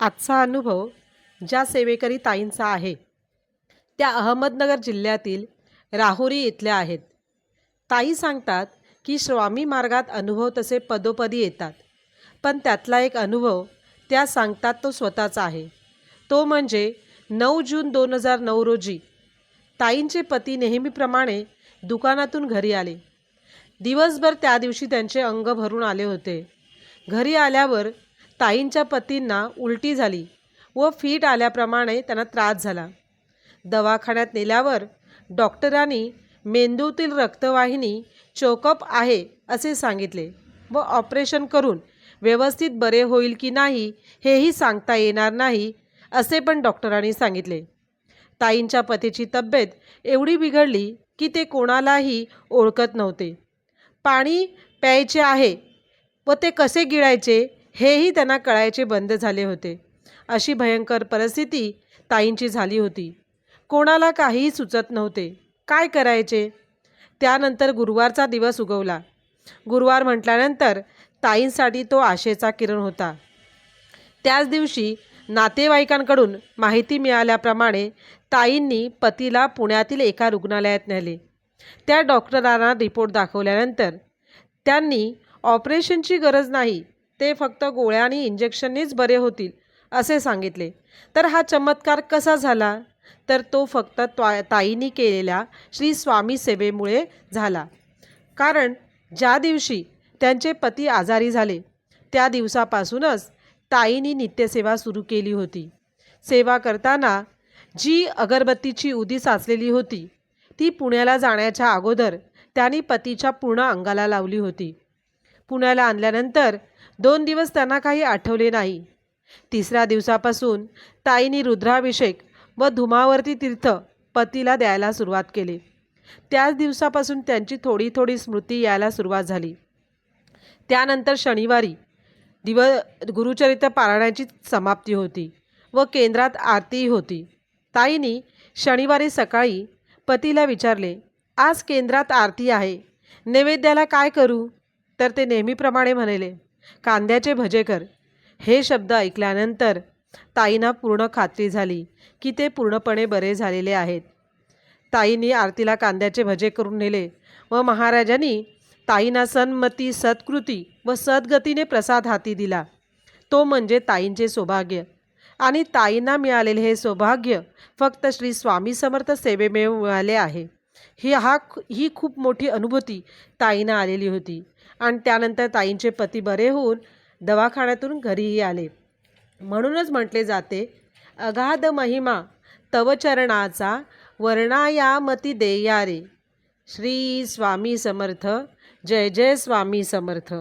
आजचा अनुभव ज्या सेवेकरी ताईंचा आहे त्या अहमदनगर जिल्ह्यातील राहुरी इथल्या आहेत. ताई सांगतात की स्वामी मार्गात अनुभव तसे पदोपदी येतात पण त्यातला एक अनुभव त्या सांगतात तो स्वतःचा आहे. तो म्हणजे नऊ जून दोन हजार नऊ रोजी ताईंचे पती नेहमीप्रमाणे दुकानातून घरी आले. दिवसभर त्या दिवशी त्यांचे अंग भरून आले होते. घरी आल्यावर ताईंच्या पतींना उलटी झाली व फीट आल्याप्रमाणे त्यांना त्रास झाला. दवाखान्यात नेल्यावर डॉक्टरांनी मेंदूतील रक्तवाहिनी चोकअप आहे असे सांगितले व ऑपरेशन करून व्यवस्थित बरे होईल की नाही हेही सांगता येणार नाही असे पण डॉक्टरांनी सांगितले. ताईंच्या पतीची तब्येत एवढी बिघडली की ते कोणालाही ओळखत नव्हते. पाणी प्यायचे आहे व ते कसे गिळायचे हेही त्यांना कळायचे बंद झाले होते. अशी भयंकर परिस्थिती ताईंची झाली होती. कोणाला काहीही सुचत नव्हते. काय करायचे? त्यानंतर गुरुवारचा दिवस उगवला. गुरुवार म्हटल्यानंतर ताईंसाठी तो आशेचा किरण होता. त्याच दिवशी नातेवाईकांकडून माहिती मिळाल्याप्रमाणे ताईंनी पतीला पुण्यातील एका रुग्णालयात नेले. त्या डॉक्टरांना रिपोर्ट दाखवल्यानंतर त्यांनी ऑपरेशनची गरज नाही ते फक्त गोळ्या आणि इंजेक्शननेच बरे होतील असे सांगितले. तर हा चमत्कार कसा झाला? तर तो फक्त त्वा ताईनी केलेल्या श्री स्वामी सेवेमुळे झाला. कारण ज्या दिवशी त्यांचे पती आजारी झाले त्या दिवसापासूनच ताईनी नित्यसेवा सुरू केली होती. सेवा करताना जी अगरबत्तीची उदी साचलेली होती ती पुण्याला जाण्याच्या अगोदर त्यांनी पतीच्या पूर्ण अंगाला लावली होती. पुण्याला आणल्यानंतर दोन दिवस त्यांना काही आठवले नाही. तिसऱ्या दिवसापासून ताईंनी रुद्राभिषेक व धुमावर्ती तीर्थ पतीला द्यायला सुरुवात केली. त्याच दिवसापासून त्यांची थोडी थोडी स्मृती यायला सुरुवात झाली. त्यानंतर शनिवारी दिव गुरुचरित्र पारायणाची समाप्ती होती व केंद्रात आरतीही होती. ताईंनी शनिवारी सकाळी पतीला विचारले आज केंद्रात आरती आहे. नैवेद्याला काय करू? तर ते नेहमीप्रमाणे म्हणाले कांद्याचे भजे कर. हे शब्द ऐकल्यानंतर ताईंना पूर्ण खात्री झाली की ते पूर्णपणे बरे झालेले आहेत. ताईंनी आरतीला कांद्याचे भजे करून नेले व महाराजांनी ताईंना सन्मती सत्कृती व सद्गतीने प्रसाद हाती दिला. तो म्हणजे ताईंचे सौभाग्य. आणि ताईंना मिळालेले हे सौभाग्य फक्त श्री स्वामी समर्थ सेवेमेव मिळाले आहे. ही हा ही खूप मोठी अनुभूती ताईंना आलेली होती. आणि त्यानंतर ताईंचे पती बरे होऊन दवाखान्यातून घरीही आले. म्हणूनच म्हटले जाते अगाध महिमा तवचरणाचा वर्णायामती देयारे श्री स्वामी समर्थ जय जय स्वामी समर्थ.